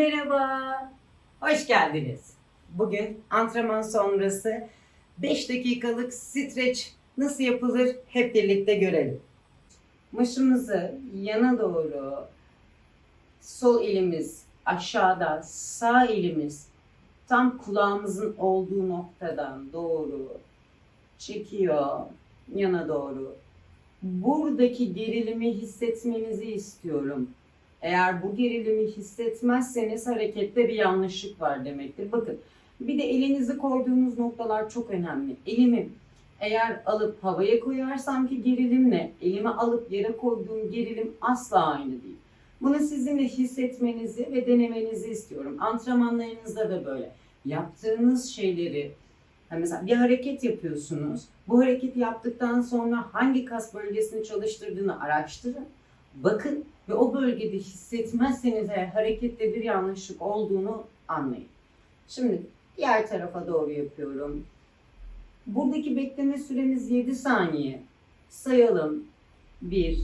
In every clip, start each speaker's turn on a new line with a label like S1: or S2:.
S1: Merhaba, hoş geldiniz. Bugün antrenman sonrası 5 dakikalık streç nasıl yapılır hep birlikte görelim. Başımızı yana doğru, sol elimiz aşağıda, sağ elimiz tam kulağımızın olduğu noktadan doğru çekiyor yana doğru. Buradaki gerilimi hissetmenizi istiyorum. Eğer bu gerilimi hissetmezseniz harekette bir yanlışlık var demektir. Bakın bir de elinizi koyduğunuz noktalar çok önemli. Elimi eğer alıp havaya koyarsam ki gerilimle elimi alıp yere koyduğum gerilim asla aynı değil. Bunu sizin de hissetmenizi ve denemenizi istiyorum. Antrenmanlarınızda da böyle. Yaptığınız şeyleri mesela bir hareket yapıyorsunuz. Bu hareketi yaptıktan sonra hangi kas bölgesini çalıştırdığını araştırın. Bakın ve o bölgede hissetmezseniz eğer harekette bir yanlışlık olduğunu anlayın. Şimdi diğer tarafa doğru yapıyorum. Buradaki bekleme süremiz 7 saniye. Sayalım. 1,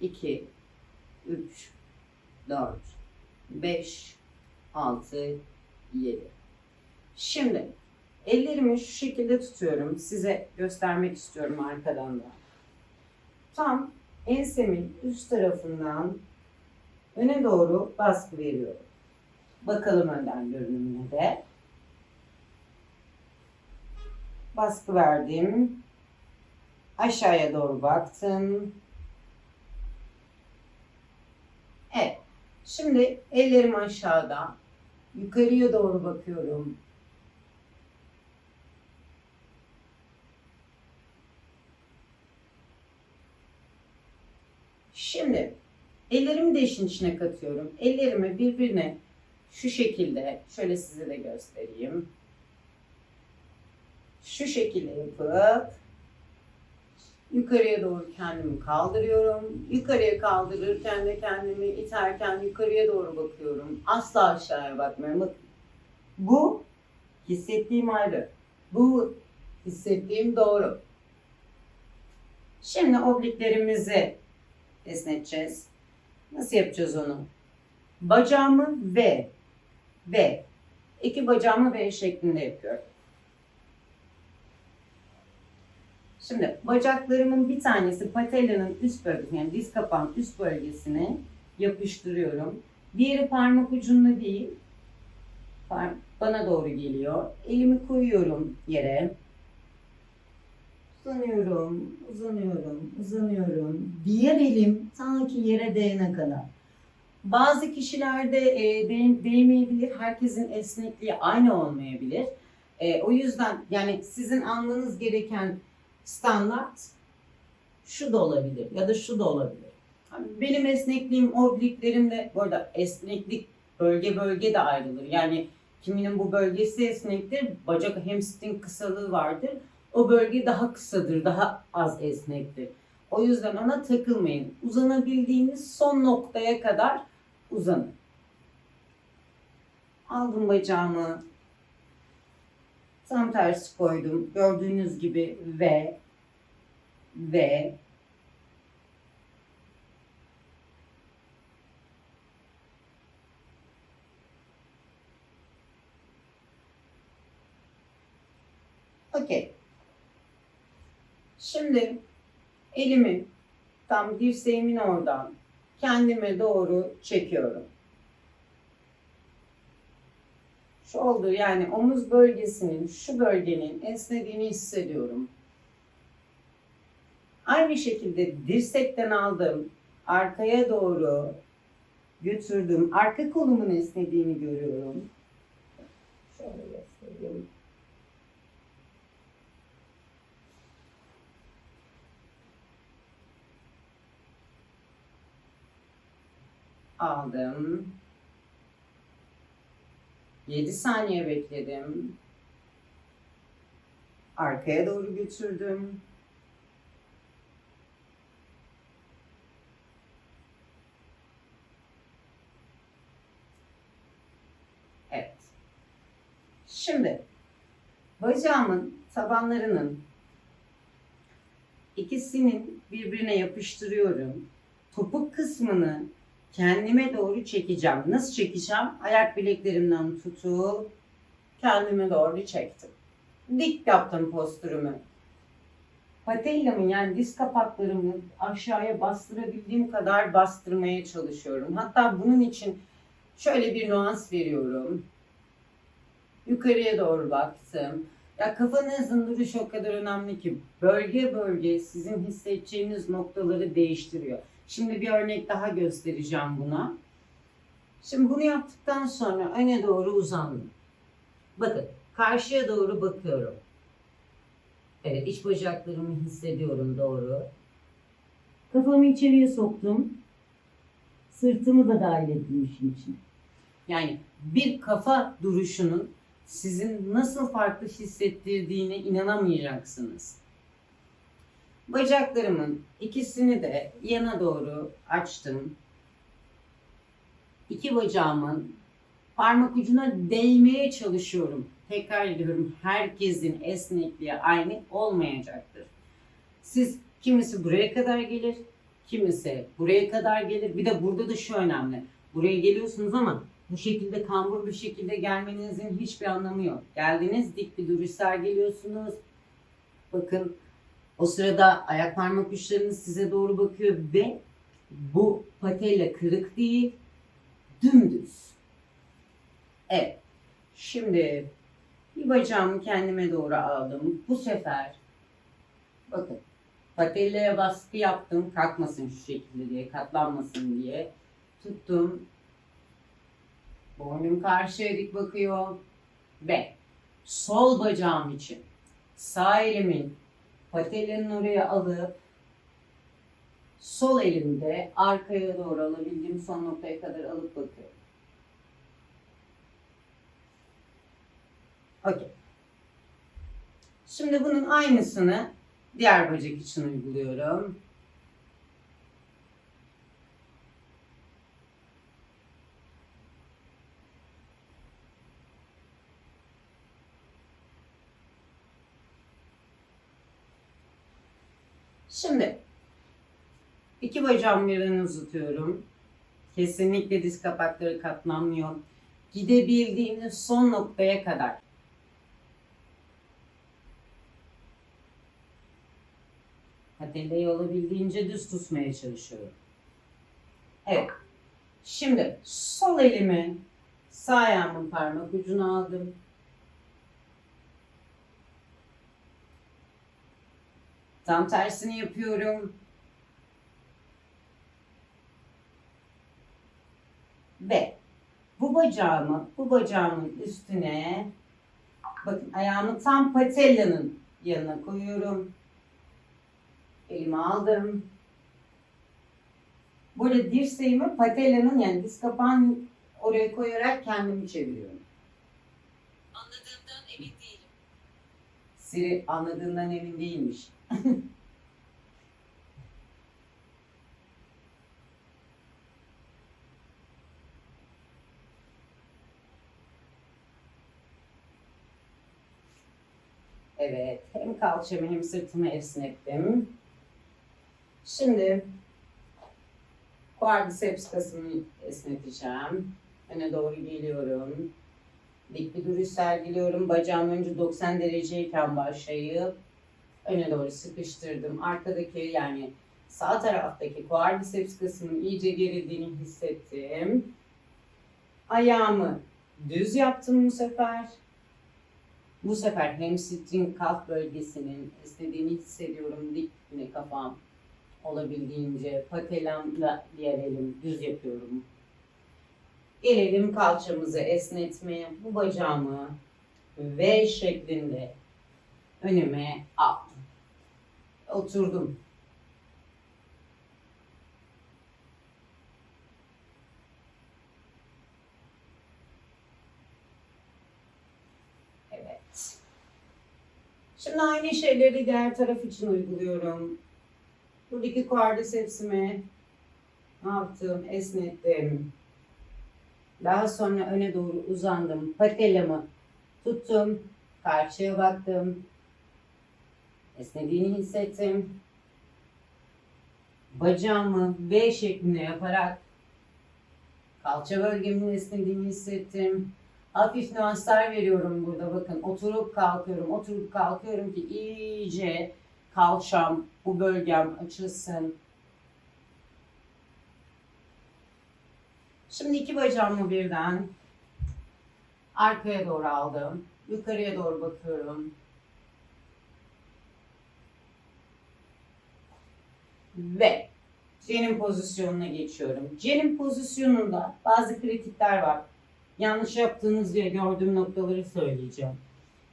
S1: 2, 3, 4, 5, 6, 7. Şimdi ellerimi şu şekilde tutuyorum. Size göstermek istiyorum arkadan da. Tam ensemin üst tarafından öne doğru baskı veriyorum. Bakalım önden görünümüne de. Baskı verdim. Aşağıya doğru baktım. Evet. Şimdi ellerim aşağıda. Yukarıya doğru bakıyorum. Şimdi ellerimi de işin içine katıyorum. Ellerimi birbirine şu şekilde, şöyle size de göstereyim. Şu şekilde yapıp yukarıya doğru kendimi kaldırıyorum. Yukarıya kaldırırken de kendimi iterken yukarıya doğru bakıyorum. Asla aşağıya bakmıyorum. Bakın. Bu hissettiğim ayrı. Bu hissettiğim doğru. Şimdi obliklerimizi esneteceğiz. Nasıl yapacağız onu? Bacağımı V, V. İki bacağımı V şeklinde yapıyorum. Şimdi bacaklarımın bir tanesi patellanın üst bölgesine, yani diz kapağın üst bölgesine yapıştırıyorum. Diğeri parmak ucunda değil, bana doğru geliyor. Elimi koyuyorum yere. Uzanıyorum, uzanıyorum, uzanıyorum. Diğer elim sanki yere değene kadar. Bazı kişilerde e, değ- değmeyebilir, herkesin esnekliği aynı olmayabilir. E, o yüzden yani sizin almanız gereken standart şu da olabilir ya da şu da olabilir. Benim esnekliğim, obliklerimde, bu arada esneklik bölge bölge de ayrılır. Yani kiminin bu bölgesi esnektir, bacak hamstring kısalığı vardır. O bölge daha kısadır, daha az esnektir. O yüzden ona takılmayın. Uzanabildiğiniz son noktaya kadar uzanın. Aldım bacağımı. Tam tersi koydum. Gördüğünüz gibi ve ve Okey. Şimdi elimi tam dirseğimin oradan kendime doğru çekiyorum. Şu olduğu yani omuz bölgesinin, şu bölgenin esnediğini hissediyorum. Aynı şekilde dirsekten aldım, arkaya doğru götürdüm. Arka kolumun esnediğini görüyorum. Şöyle göstereyim. Aldım. 7 saniye bekledim. Arkaya doğru götürdüm. Evet. Şimdi bacağımın tabanlarının ikisinin birbirine yapıştırıyorum. Topuk kısmını kendime doğru çekeceğim. Nasıl çekeceğim? Ayak bileklerimden tutup kendime doğru çektim. Dik yaptım postürümü. Patellamı yani diz kapaklarımı aşağıya bastırabildiğim kadar bastırmaya çalışıyorum. Hatta bunun için şöyle bir nuans veriyorum. Yukarıya doğru baktım. Ya kafanızın duruşu o kadar önemli ki bölge bölge sizin hissedeceğiniz noktaları değiştiriyor. Şimdi bir örnek daha göstereceğim buna. Şimdi bunu yaptıktan sonra öne doğru uzandım. Bakın karşıya doğru bakıyorum. Evet iç bacaklarımı hissediyorum doğru. Kafamı içeriye soktum. Sırtımı da dahil ettim işin için. Yani bir kafa duruşunun sizin nasıl farklı hissettirdiğine inanamayacaksınız. Bacaklarımın ikisini de yana doğru açtım. İki bacağımın parmak ucuna değmeye çalışıyorum. Tekrar ediyorum herkesin esnekliği aynı olmayacaktır. Siz kimisi buraya kadar gelir, kimisi buraya kadar gelir. Bir de burada da şu önemli. Buraya geliyorsunuz ama bu şekilde kambur bir şekilde gelmenizin hiçbir anlamı yok. Geldiniz dik bir duruş sergiliyorsunuz. Bakın o sırada ayak parmak uçlarınız size doğru bakıyor ve bu patella kırık değil, dümdüz. Evet. Şimdi bir bacağımı kendime doğru aldım. Bu sefer bakın patellaya baskı yaptım kalkmasın şu şekilde diye katlanmasın diye tuttum. Boynum karşıya dik bakıyor ve sol bacağım için sağ elimin patelinin oraya alıp sol elimde arkaya doğru alabildiğim son noktaya kadar alıp bakıyorum. Okey. Şimdi bunun aynısını diğer bacak için uyguluyorum. Şimdi iki bacağımı birden uzatıyorum. Kesinlikle diz kapakları katlanmıyor. Gidebildiğiniz son noktaya kadar. Patelleyi olabildiğince düz tutmaya çalışıyorum. Evet. Şimdi sol elimi sağ ayağımın parmak ucuna aldım. Tam tersini yapıyorum. Ve bu bacağımı bu bacağımın üstüne bakın ayağımı tam patellanın yanına koyuyorum. Elimi aldım. Böyle dirseğimi patellanın yani diz kapağın oraya koyarak kendimi çeviriyorum.
S2: Anladığımdan emin değilim.
S1: Siri anladığından emin değilmiş. Evet, hem kalçamı hem sırtımı esnettim. Şimdi quadriceps kasımı esneteceğim. Öne doğru geliyorum. Dik bir duruş sergiliyorum. Bacağım önce 90 dereceyken başlayıp öne doğru sıkıştırdım. Arkadaki yani sağ taraftaki quadriceps kısmının iyice gerildiğini hissettim. Ayağımı düz yaptım bu sefer. Bu sefer hamstring kalf bölgesinin istediğini hissediyorum. Dik yine kafam olabildiğince patelamla diğer elim düz yapıyorum. Gelelim kalçamızı esnetmeye. Bu bacağımı V şeklinde önüme aldım. Oturdum. Evet. Şimdi aynı şeyleri diğer taraf için uyguluyorum. Buradaki quadricepsimi ne yaptım? Esnettim. Daha sonra öne doğru uzandım. Patellamı tuttum. Karşıya baktım. Esnediğini hissettim. Bacağımı V şeklinde yaparak Kalça bölgemin esnediğini hissettim. Hafif nüanslar veriyorum burada bakın. Oturup kalkıyorum, oturup kalkıyorum ki iyice kalçam, bu bölgem açılsın. Şimdi iki bacağımı birden arkaya doğru aldım. Yukarıya doğru bakıyorum. Ve Cenin pozisyonuna geçiyorum. Cenin pozisyonunda bazı kritikler var. Yanlış yaptığınız diye gördüğüm noktaları söyleyeceğim.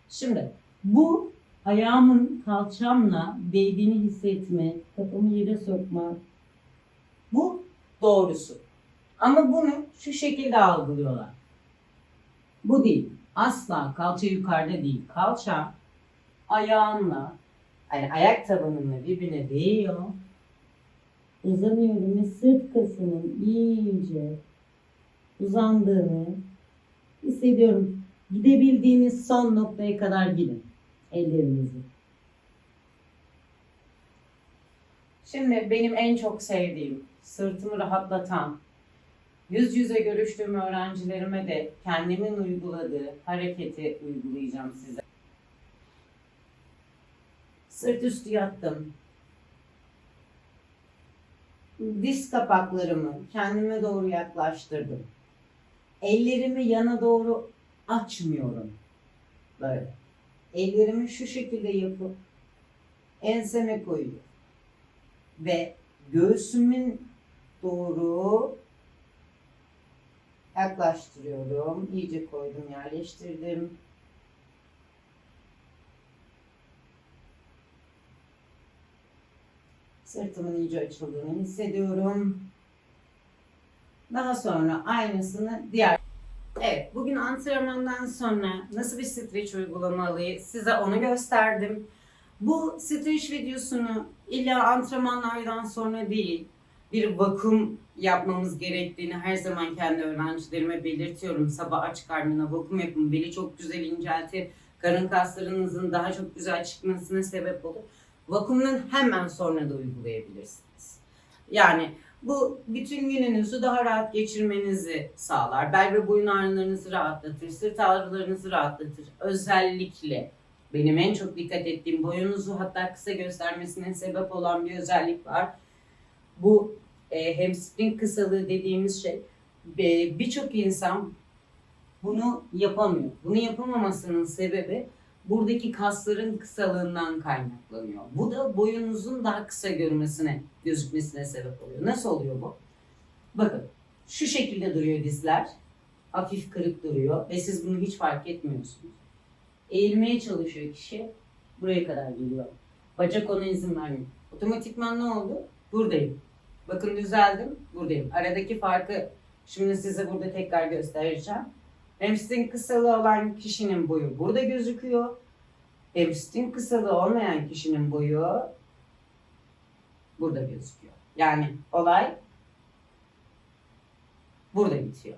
S1: Şimdi bu ayağımın kalçamla değdiğini hissetme, kafamı yere sokma. Bu doğrusu. Ama bunu şu şekilde algılıyorlar. Bu değil. Asla kalça yukarıda değil. Kalça ayağımla, yani ayak tabanımla birbirine değiyor. Uzanıyorum ve sırt kasının iyice uzandığını hissediyorum. Gidebildiğiniz son noktaya kadar gidin. Ellerinizi. Şimdi benim en çok sevdiğim, sırtımı rahatlatan, yüz yüze görüştüğüm öğrencilerime de kendimin uyguladığı hareketi uygulayacağım size. Sırt üstü yattım. Diz kapaklarımı kendime doğru yaklaştırdım. Ellerimi yana doğru açmıyorum. Böyle. Ellerimi şu şekilde yapıp enseme koyuyorum. Ve göğsümün doğru yaklaştırıyorum. İyice koydum, yerleştirdim. Sırtımın iyice açıldığını hissediyorum. Daha sonra aynısını diğer Evet, bugün antrenmandan sonra nasıl bir streç uygulamalıyız size onu gösterdim. Bu streç videosunu illa antrenmanlardan sonra değil, bir vakum yapmamız gerektiğini her zaman kendi öğrencilerime belirtiyorum. Sabah aç karnına vakum yapın, beli çok güzel inceltir, karın kaslarınızın daha çok güzel çıkmasına sebep olur. Vakumdan hemen sonra da uygulayabilirsiniz. Yani bu bütün gününüzü daha rahat geçirmenizi sağlar. Bel ve boyun ağrılarınızı rahatlatır, sırt ağrılarınızı rahatlatır. Özellikle benim en çok dikkat ettiğim boyunuzu hatta kısa göstermesine sebep olan bir özellik var. Bu e, hamstring kısalığı dediğimiz şey. E, Birçok insan bunu yapamıyor. Bunu yapamamasının sebebi buradaki kasların kısalığından kaynaklanıyor. Bu da boyunuzun daha kısa görmesine, gözükmesine sebep oluyor. Nasıl oluyor bu? Bakın şu şekilde duruyor dizler. Hafif kırık duruyor ve siz bunu hiç fark etmiyorsunuz. Eğilmeye çalışıyor kişi. Buraya kadar geliyor. Bacak ona izin vermiyor. Otomatikman ne oldu? Buradayım. Bakın düzeldim. Buradayım. Aradaki farkı şimdi size burada tekrar göstereceğim. Hamstring kısalığı olan kişinin boyu burada gözüküyor. Hamstring kısalığı olmayan kişinin boyu burada gözüküyor. Yani olay burada bitiyor.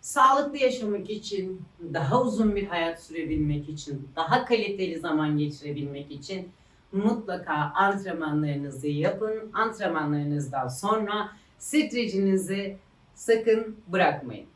S1: Sağlıklı yaşamak için, daha uzun bir hayat sürebilmek için, daha kaliteli zaman geçirebilmek için mutlaka antrenmanlarınızı yapın. Antrenmanlarınızdan sonra strecinizi sakın bırakmayın.